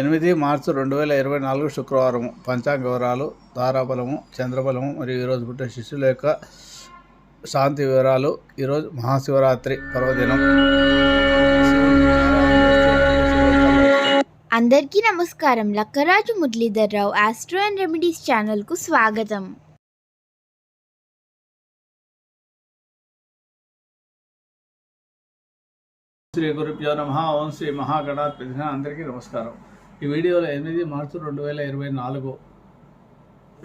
ఎనిమిది మార్చి రెండు వేల ఇరవై నాలుగు శుక్రవారం పంచాంగ వివరాలు తారాబలము చంద్రబలము మరియు ఈరోజు పుట్టే శిష్యుల యొక్క శాంతి వివరాలు. ఈరోజు మహాశివరాత్రి పర్వదినం. అందరికీ నమస్కారం. Lakkaraju Muralidhar Rao astro and remedies ఛానల్కు స్వాగతం. శ్రీ గురుభ్యో నమ. ఓం శ్రీ మహాగణాధిపతి. అందరికీ నమస్కారం. ఈ వీడియోలో ఎనిమిది మార్చి రెండు వేల ఇరవై నాలుగు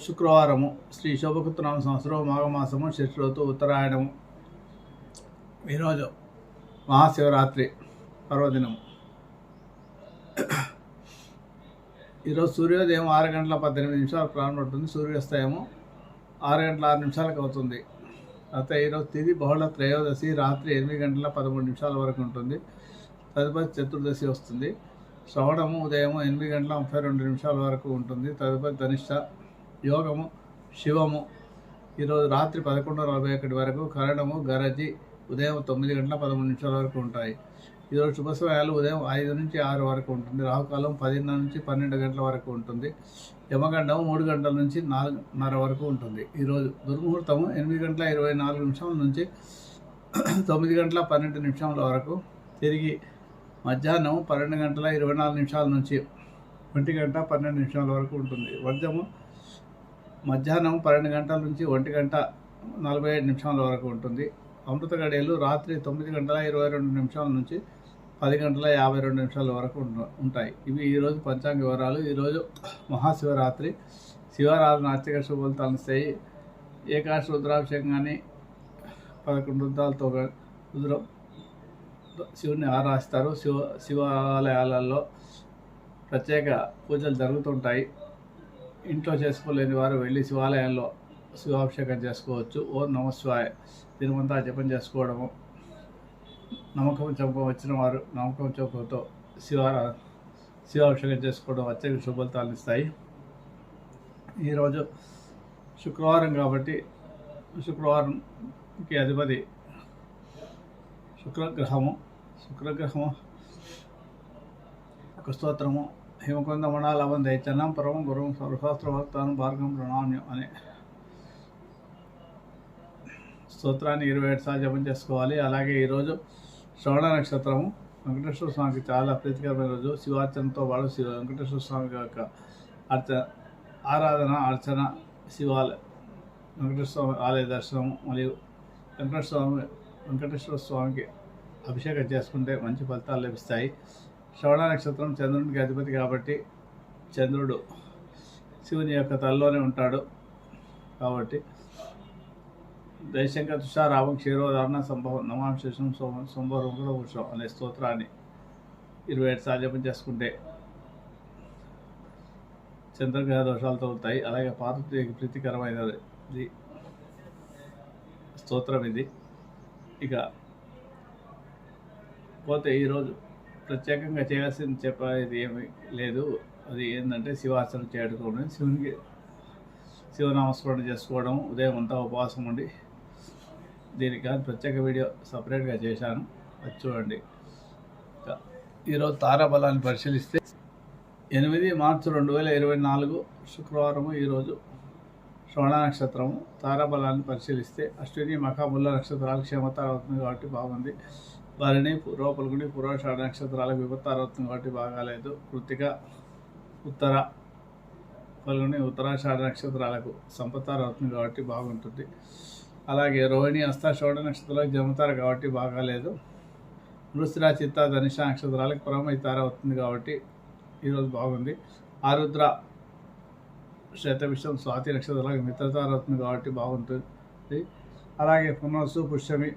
శుక్రవారము శ్రీ శోభకృతనామ సంవత్సరం మాఘమాసము శిశురోతు ఉత్తరాయణము. ఈరోజు మహాశివరాత్రి పర్వదినము. ఈరోజు సూర్యోదయం ఆరు గంటల పద్దెనిమిది నిమిషాలు ప్రారంభమవుతుంది. సూర్యాస్తయము ఆరు గంటల ఆరు నిమిషాలకు అవుతుంది. అయితే ఈరోజు తిది బహుళ త్రయోదశి రాత్రి ఎనిమిది గంటల పదమూడు నిమిషాల వరకు ఉంటుంది. తదుపరి చతుర్దశి వస్తుంది. శ్రవణము ఉదయం ఎనిమిది గంటల ముప్పై రెండు నిమిషాల వరకు ఉంటుంది. తదుపరి ధనిష్ట యోగము శివము. ఈరోజు రాత్రి పదకొండు నలభై ఒకటి వరకు కరణము గరజి ఉదయం తొమ్మిది గంటల పదమూడు నిమిషాల వరకు ఉంటాయి. ఈరోజు శుభ సమయాలు ఉదయం ఐదు నుంచి ఆరు వరకు ఉంటుంది. రాహుకాలం పదిన్నర నుంచి పన్నెండు గంటల వరకు ఉంటుంది. యమగండం మూడు గంటల నుంచి నాలుగున్నర వరకు ఉంటుంది. ఈరోజు దుర్ముహూర్తము ఎనిమిది గంటల ఇరవై నాలుగు నిమిషాల నుంచి తొమ్మిది గంటల పన్నెండు నిమిషాల వరకు తిరిగి మధ్యాహ్నం పన్నెండు గంటల ఇరవై నాలుగు నిమిషాల నుంచి ఒంటి గంట పన్నెండు నిమిషాల వరకు ఉంటుంది. వర్జము మధ్యాహ్నం పన్నెండు గంటల నుంచి ఒంటి గంట నలభై ఐదు నిమిషాల వరకు ఉంటుంది. అమృత గడియలు రాత్రి తొమ్మిది గంటల ఇరవై రెండు నిమిషాల నుంచి పది గంటల యాభై రెండు నిమిషాల వరకు ఉంటాయి. ఇవి ఈరోజు పంచాంగ వివరాలు. ఈరోజు మహాశివరాత్రి. శివారాధన అర్చక శుభలు తలస్తాయి ఏకాశ రుద్రాభిషేకం కానీ పదకొండు రుద్రాలతో రుద్రం శివుని ఆరాధిస్తారు. శివ శివాలయాలలో ప్రత్యేక పూజలు జరుగుతుంటాయి. ఇంట్లో చేసుకోలేని వారు వెళ్ళి శివాలయాల్లో శివాభిషేకం చేసుకోవచ్చు. ఓ నమశివాయ తిరుమంతా జపం చేసుకోవడము. నమ్మకం చంపం వచ్చిన వారు నమ్మకం చంపంతో శివారా శివాభిషేకం చేసుకోవడం అత్యంత శుభలతాలు ఇస్తాయి. ఈరోజు శుక్రవారం కాబట్టి శుక్రవారంకి అధిపతి శుక్రగ్రహము శుక్రగ్రహము ఒక స్తోత్రము హిమకొంద మణాలవం దైత్యనం పరమం సర్వశాస్త్ర సర్వశాస్త్రభక్తానం భార్గం ప్రణామ్యం అనే స్తోత్రాన్ని ఇరవై ఏడు సార్లు జపం చేసుకోవాలి. అలాగే ఈరోజు శ్రవణ నక్షత్రము వెంకటేశ్వర స్వామికి చాలా ప్రీతికరమైన రోజు. శివార్చనతో పాటు శివ వెంకటేశ్వర స్వామి యొక్క అర్చ ఆరాధన అర్చన శివాలయ వెంకటేశ్వర స్వామి ఆలయ దర్శనం మరియు వెంకటేశ్వర స్వామి వెంకటేశ్వర స్వామికి అభిషేకం చేసుకుంటే మంచి ఫలితాలు లభిస్తాయి. శ్రవణ నక్షత్రం చంద్రునికి అధిపతి కాబట్టి చంద్రుడు శివుని యొక్క తలలోనే ఉంటాడు కాబట్టి దయశంకర తుషారావం క్షీరోధారణ సంభవం నమాంశేషం సోమ సోమవారం కూడా పురుషం అనే స్తోత్రాన్ని ఇరవై ఏడు సార్లు జపం చేసుకుంటే చంద్రగ్రహ దోషాలు తొలుతాయి అలాగే పార్వతీకి ప్రీతికరమైనది. ఇది స్తోత్రం ఇది. ఇక పోతే ఈరోజు ప్రత్యేకంగా చేయాల్సింది చెప్పేది ఏమి లేదు. అది ఏంటంటే శివాసనం చేయడం శివునికి శివనామస్మరణ చేసుకోవడం ఉదయం అంతా ఉపవాసం ఉండి దీనికి కానీ ప్రత్యేక వీడియో సపరేట్గా చేశాను. అది చూడండి. ఈరోజు తారాబలాన్ని పరిశీలిస్తే ఎనిమిది మార్చి రెండు వేల ఇరవై నాలుగు శుక్రవారము ఈరోజు శ్రవణ నక్షత్రము తారాబలాన్ని పరిశీలిస్తే అశ్విని మఖాముల్ల నక్షత్రాలు క్షేమతార అవుతుంది కాబట్టి బాగుంది. వారిని పూర్వపలుగుని పూర్వాషాఢ నక్షత్రాలకు విపత్తార అవుతుంది కాబట్టి బాగాలేదు. కృతిక ఉత్తర పలుగుని ఉత్తరాషాఢ నక్షత్రాలకు సంపత్తార అవుతుంది కాబట్టి బాగుంటుంది. అలాగే రోహిణి హస్త షోడ నక్షత్రాలకు జమతారు కాబట్టి బాగాలేదు. మృస్థిర చిత్త ధనిష నక్షత్రాలకు పరమైతార అవుతుంది కాబట్టి ఈరోజు బాగుంది. ఆరుద్ర శతవిషం స్వాతి నక్షత్రాలకు మిత్రతార కాబట్టి బాగుంటుంది. అలాగే పునర్సు పుష్యమి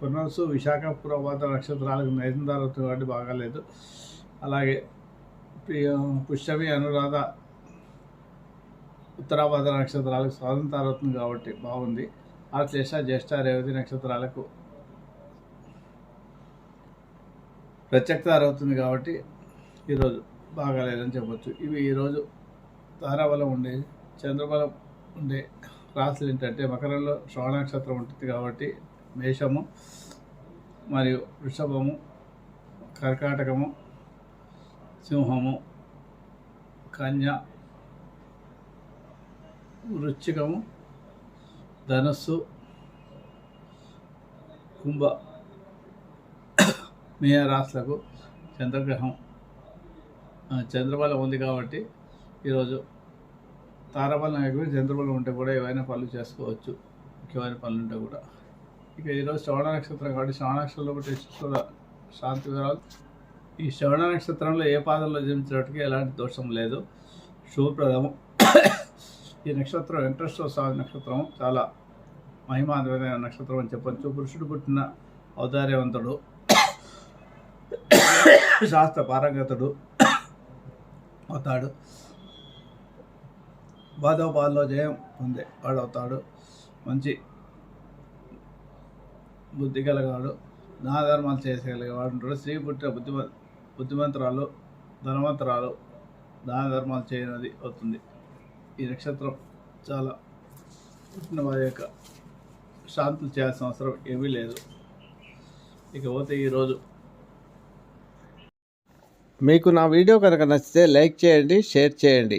పునర్సు విశాఖ పురపాత నక్షత్రాలకు నైజందార కాబట్టి బాగాలేదు. అలాగే పుష్యమి అనురాధ ఉత్తరాభాద్ర నక్షత్రాలకు స్వాతంత్రం కాబట్టి బాగుంది. ఆశ్లేష జ్యేష్ఠ రేవతి నక్షత్రాలకు ప్రత్యక్షత అవుతుంది కాబట్టి ఈరోజు బాగాలేదని చెప్పొచ్చు. ఇవి ఈరోజు తారాబలం ఉండే చంద్రబలం ఉండే రాశులు ఏంటంటే మకరంలో శ్రవణ నక్షత్రం ఉంటుంది కాబట్టి మేషము మరియు వృషభము కర్కాటకము సింహము కన్య వృచ్చికము ధనస్సు కుంభ మేయ రాశులకు చంద్రగ్రహం చంద్రబలం ఉంది కాబట్టి ఈరోజు తారాబలం ఎగురు చంద్రబలం ఉంటే కూడా ఏవైనా పనులు చేసుకోవచ్చు. ముఖ్యమైన పనులు ఉంటే కూడా. ఇక ఈరోజు శ్రవణ నక్షత్రం కాబట్టి శ్రవణ నక్షత్రంలో ఒకటి కూడా శాంతి వివరాలు. ఈ శ్రవణ నక్షత్రంలో ఏ పాదంలో జన్మించినట్టుగా ఎలాంటి దోషం లేదు. శుభప్రదము. ఈ నక్షత్రం వెంకటేశ్వర స్వామి నక్షత్రం చాలా మహిమాన్వమైన నక్షత్రం అని చెప్పొచ్చు. పురుషుడు పుట్టిన ఔదార్యవంతుడు. శాస్త్ర పారంగతుడు అవుతాడు. బాధోపాల్లో జయం పొందే వాడవుతాడు. మంచి బుద్ధి కలగాడు దాన ధర్మాలు చేసేయగలిగేవాడు ఉంటాడు. స్త్రీ పుట్టిన బుద్ధిమ బుద్ధిమంతురాలు ధనవంతరాలు దాన ధర్మాలు చేయనది అవుతుంది. ఈ నక్షత్రం చాలా పుట్టిన వారి యొక్క శాంతులు చేయాల్సిన అవసరం ఏమీ లేదు. ఇకపోతే ఈరోజు మీకు నా వీడియో కనుక నచ్చితే లైక్ చేయండి షేర్ చేయండి.